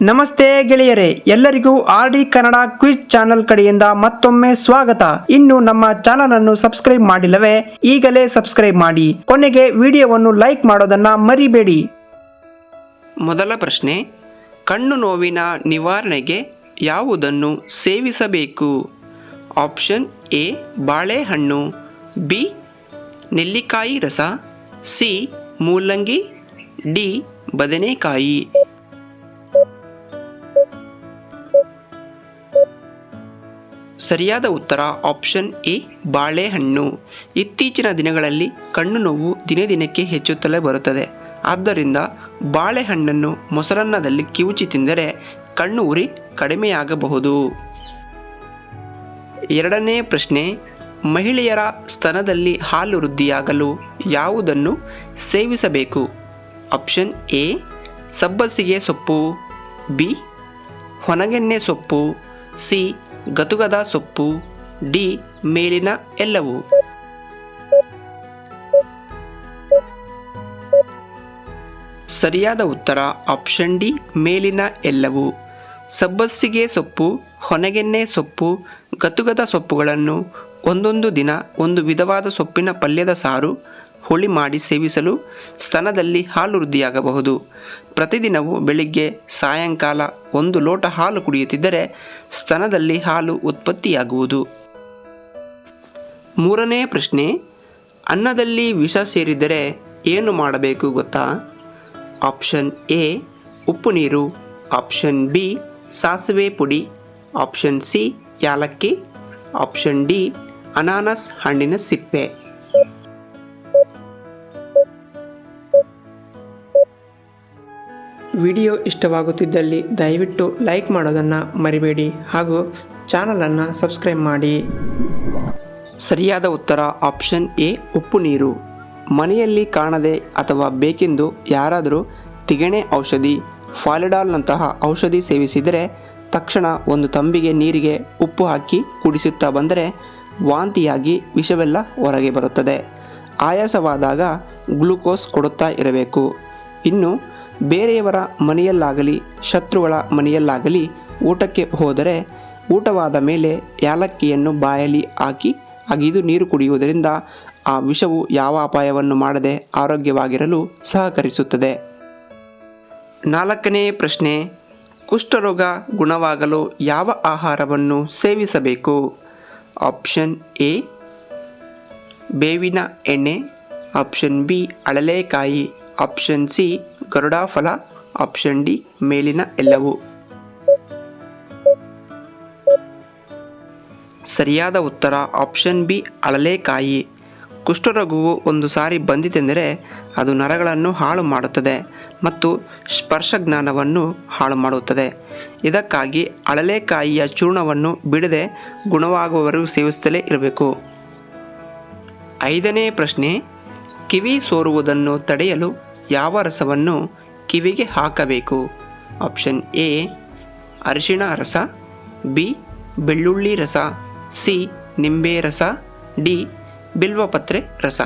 ನಮಸ್ತೆ ಗೆಳೆಯರೇ, ಎಲ್ಲರಿಗೂ R D Kannada quiz channel ಕಡೆಯಿಂದ ಮತ್ತೊಮ್ಮೆ ಸ್ವಾಗತ. ಇನ್ನು ನಮ್ಮ ಚಾನಲ್ ಅನ್ನು ಸಬ್ಸ್ಕ್ರೈಬ್ ಮಾಡಿಲ್ಲವೇ, ಈಗಲೇ ಸಬ್ಸ್ಕ್ರೈಬ್ ಮಾಡಿ. ಕೊನೆಗೆ ವಿಡಿಯೋವನ್ನು ಲೈಕ್ ಮಾಡೋದನ್ನ ಮರಿಬೇಡಿ. ಮೊದಲ ಪ್ರಶ್ನೆ, ಕಣ್ಣು ನೋವಿನ ನಿವಾರಣೆಗೆ ಯಾವುದನ್ನು ಸೇವಿಸಬೇಕು? ಆಪ್ಷನ್ ಎ, ಬಾಳೆಹಣ್ಣು, ಬಿ, ನೆಲ್ಲಿಕಾಯಿ ರಸ, ಸಿ, ಮೂಲಂಗಿ, ಡಿ, ಬದನೆಕಾಯಿ. ಸರಿಯಾದ ಉತ್ತರ ಆಪ್ಷನ್ ಎ, ಬಾಳೆಹಣ್ಣು. ಇತ್ತೀಚಿನ ದಿನಗಳಲ್ಲಿ ಕಣ್ಣು ನೋವು ದಿನೇ ದಿನಕ್ಕೆ ಹೆಚ್ಚುತ್ತಲೇ ಬರುತ್ತದೆ. ಆದ್ದರಿಂದ ಬಾಳೆಹಣ್ಣನ್ನು ಮೊಸರನ್ನದಲ್ಲಿ ಕಿವುಚಿ ತಿಂದರೆ ಕಣ್ಣು ಉರಿ ಕಡಿಮೆಯಾಗಬಹುದು. ಎರಡನೇ ಪ್ರಶ್ನೆ, ಮಹಿಳೆಯರ ಸ್ತನದಲ್ಲಿ ಹಾಲು ವೃದ್ಧಿಯಾಗಲು ಯಾವುದನ್ನು ಸೇವಿಸಬೇಕು? ಆಪ್ಷನ್ ಎ, ಸಬ್ಬಸಿಗೆ ಸೊಪ್ಪು, ಬಿ ಹೊನಗೆನ್ನೆ ಸೊಪ್ಪು, ಸಿ ಗತುಗದ ಸೊಪ್ಪು, ಡಿ, ಮೇಲಿನ ಎಲ್ಲವು. ಸರಿಯಾದ ಉತ್ತರ ಆಪ್ಷನ್ ಡಿ, ಮೇಲಿನ ಎಲ್ಲವು. ಸಬ್ಬಸ್ಸಿಗೆ ಸೊಪ್ಪು ಹೊನಗೆನ್ನೆ ಸೊಪ್ಪು, ಗತುಗದ ಸೊಪ್ಪುಗಳನ್ನು ಒಂದೊಂದು ದಿನ ಒಂದು ವಿಧವಾದ ಸೊಪ್ಪಿನ ಪಲ್ಯದ ಸಾರು ಹುಳಿ ಮಾಡಿ ಸೇವಿಸಲು ಸ್ತನದಲ್ಲಿ ಹಾಲು ವೃದ್ಧಿಯಾಗಬಹುದು. ಪ್ರತಿದಿನವೂ ಬೆಳಿಗ್ಗೆ, ಸಾಯಂಕಾಲ ಒಂದು ಲೋಟ ಹಾಲು ಕುಡಿಯುತ್ತಿದ್ದರೆ ಸ್ತನದಲ್ಲಿ ಹಾಲು ಉತ್ಪತ್ತಿಯಾಗುವುದು. ಮೂರನೇ ಪ್ರಶ್ನೆ, ಅನ್ನದಲ್ಲಿ ವಿಷ ಸೇರಿದರೆ ಏನು ಮಾಡಬೇಕು ಗೊತ್ತಾ? ಆಪ್ಷನ್ ಎ, ಉಪ್ಪು ನೀರು. ಆಪ್ಷನ್ ಬಿ, ಸಾಸಿವೆ ಪುಡಿ. ಆಪ್ಷನ್ ಸಿ, ಯಾಲಕ್ಕಿ. ಆಪ್ಷನ್ ಡಿ, ಅನಾನಸ್ ಹಣ್ಣಿನ ಸಿಪ್ಪೆ. ವಿಡಿಯೋ ಇಷ್ಟವಾಗುತ್ತಿದ್ದಲ್ಲಿ ದಯವಿಟ್ಟು ಲೈಕ್ ಮಾಡೋದನ್ನು ಮರಿಬೇಡಿ ಹಾಗೂ ಚಾನಲನ್ನು ಸಬ್ಸ್ಕ್ರೈಬ್ ಮಾಡಿ. ಸರಿಯಾದ ಉತ್ತರ ಆಪ್ಷನ್ ಎ, ಉಪ್ಪು ನೀರು. ಮನೆಯಲ್ಲಿ ಕಾಣದೆ ಅಥವಾ ಬೇಕೆಂದು ಯಾರಾದರೂ ತಿಗಣೆ ಔಷಧಿ, ಫಾಲಿಡಾಲ್ನಂತಹ ಔಷಧಿ ಸೇವಿಸಿದರೆ ತಕ್ಷಣ ಒಂದು ತಂಬಿಗೆ ನೀರಿಗೆ ಉಪ್ಪು ಹಾಕಿ ಕುಡಿಸುತ್ತಾ ಬಂದರೆ ವಾಂತಿಯಾಗಿ ವಿಷವೆಲ್ಲ ಹೊರಗೆ ಬರುತ್ತದೆ. ಆಯಾಸವಾದಾಗ ಗ್ಲೂಕೋಸ್ ಕೊಡುತ್ತಾ ಇರಬೇಕು. ಇನ್ನು ಬೇರೆಯವರ ಮನೆಯಲ್ಲಾಗಲಿ, ಶತ್ರುಗಳ ಮನೆಯಲ್ಲಾಗಲಿ ಊಟಕ್ಕೆ ಹೋದರೆ ಊಟವಾದ ಮೇಲೆ ಯಾಲಕ್ಕಿಯನ್ನು ಬಾಯಲ್ಲಿ ಹಾಕಿ ಅಗಿದು ನೀರು ಕುಡಿಯುವುದರಿಂದ ಆ ವಿಷವು ಯಾವ ಅಪಾಯವನ್ನು ಮಾಡದೆ ಆರೋಗ್ಯವಾಗಿರಲು ಸಹಕರಿಸುತ್ತದೆ. ನಾಲ್ಕನೇ ಪ್ರಶ್ನೆ, ಕುಷ್ಠರೋಗ ಗುಣವಾಗಲು ಯಾವ ಆಹಾರವನ್ನು ಸೇವಿಸಬೇಕು? ಆಪ್ಷನ್ ಎ, ಬೇವಿನ ಎಣ್ಣೆ. ಆಪ್ಷನ್ ಬಿ, ಅಳಲೆಕಾಯಿ. ಆಪ್ಷನ್ ಸಿ ಗರುಡ ಫಲ, ಆಪ್ಷನ್ ಡಿ, ಮೇಲಿನ ಎಲ್ಲವು. ಸರಿಯಾದ ಉತ್ತರ, ಆಪ್ಷನ್ ಬಿ, ಅಳಲೆಕಾಯಿ. ಕುಷ್ಠರೋಗವು ಒಂದು ಸಾರಿ ಬಂದಿತೆಂದರೆ ಅದು ನರಗಳನ್ನು ಹಾಳು ಮಾಡುತ್ತದೆ ಮತ್ತು ಸ್ಪರ್ಶ ಜ್ಞಾನವನ್ನು ಹಾಳು ಮಾಡುತ್ತದೆ. ಇದಕ್ಕಾಗಿ ಅಳಲೆಕಾಯಿಯ ಚೂರ್ಣವನ್ನು ಬಿಡದೆ ಗುಣವಾಗುವವರೆಗೂ ಸೇವಿಸುತ್ತಲೇ ಇರಬೇಕು. ಐದನೇ ಪ್ರಶ್ನೆ, ಕಿವಿ ಸೋರುವುದನ್ನು ತಡೆಯಲು ಯಾವ ರಸವನ್ನು ಕಿವಿಗೆ ಹಾಕಬೇಕು? ಆಪ್ಷನ್ ಎ, ಅರಿಶಿಣ ರಸ, ಬಿ, ಬೆಳ್ಳುಳ್ಳಿ ರಸ, ಸಿ, ನಿಂಬೆ ರಸ, ಡಿ, ಬಿಲ್ವಪತ್ರೆ ರಸ.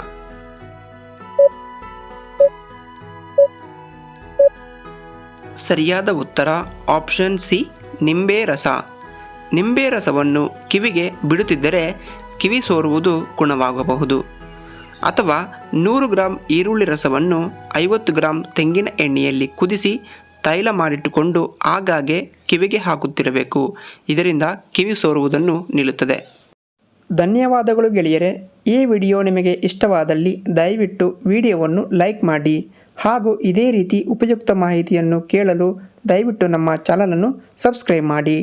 ಸರಿಯಾದ ಉತ್ತರ, ಆಪ್ಷನ್ ಸಿ, ನಿಂಬೆ ರಸ. ನಿಂಬೆ ರಸವನ್ನು ಕಿವಿಗೆ ಬಿಡುತ್ತಿದ್ದರೆ ಕಿವಿ ಸೋರುವುದು ಗುಣವಾಗಬಹುದು ಅಥವಾ ನೂರು ಗ್ರಾಂ ಈರುಳ್ಳಿ ರಸವನ್ನು ಐವತ್ತು ಗ್ರಾಂ ತೆಂಗಿನ ಎಣ್ಣೆಯಲ್ಲಿ ಕುದಿಸಿ ತೈಲ ಮಾಡಿಟ್ಟುಕೊಂಡು ಆಗಾಗ್ಗೆ ಕಿವಿಗೆ ಹಾಕುತ್ತಿರಬೇಕು. ಇದರಿಂದ ಕಿವಿ ಸೋರುವುದನ್ನು ನಿಲ್ಲುತ್ತದೆ. ಧನ್ಯವಾದಗಳು ಗೆಳೆಯರೆ. ಈ ವಿಡಿಯೋ ನಿಮಗೆ ಇಷ್ಟವಾದಲ್ಲಿ ದಯವಿಟ್ಟು ವಿಡಿಯೋವನ್ನು ಲೈಕ್ ಮಾಡಿ ಹಾಗೂ ಇದೇ ರೀತಿ ಉಪಯುಕ್ತ ಮಾಹಿತಿಯನ್ನು ಕೇಳಲು ದಯವಿಟ್ಟು ನಮ್ಮ ಚಾನಲನ್ನು ಸಬ್ಸ್ಕ್ರೈಬ್ ಮಾಡಿ.